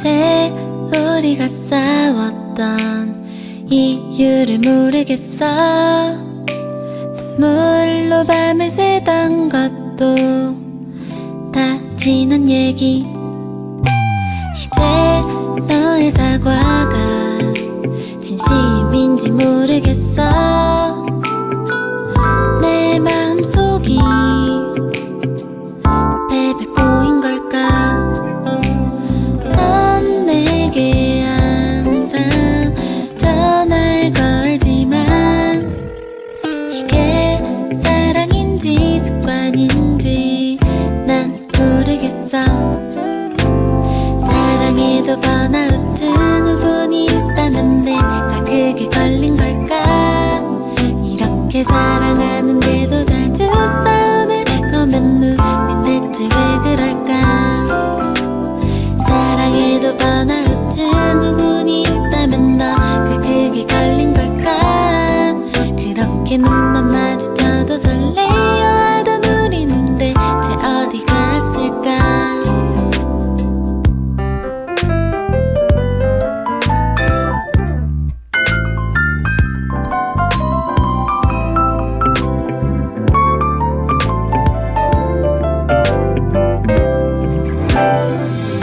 이제 우리가 싸웠던 이유를 모르겠어. 눈물로 밤을 새던 것도 다 지난 얘기 모르겠어. 사랑해도 번아웃 증후군이 있다면 내가 그게 걸린 걸까? 이렇게 사랑하는데도 자주 싸우는 거면 누군 대체 왜 그럴까? 사랑해도 번아웃 증후군이 있다면 너가 그게 걸린 걸까? 그렇게 눈만 마주쳐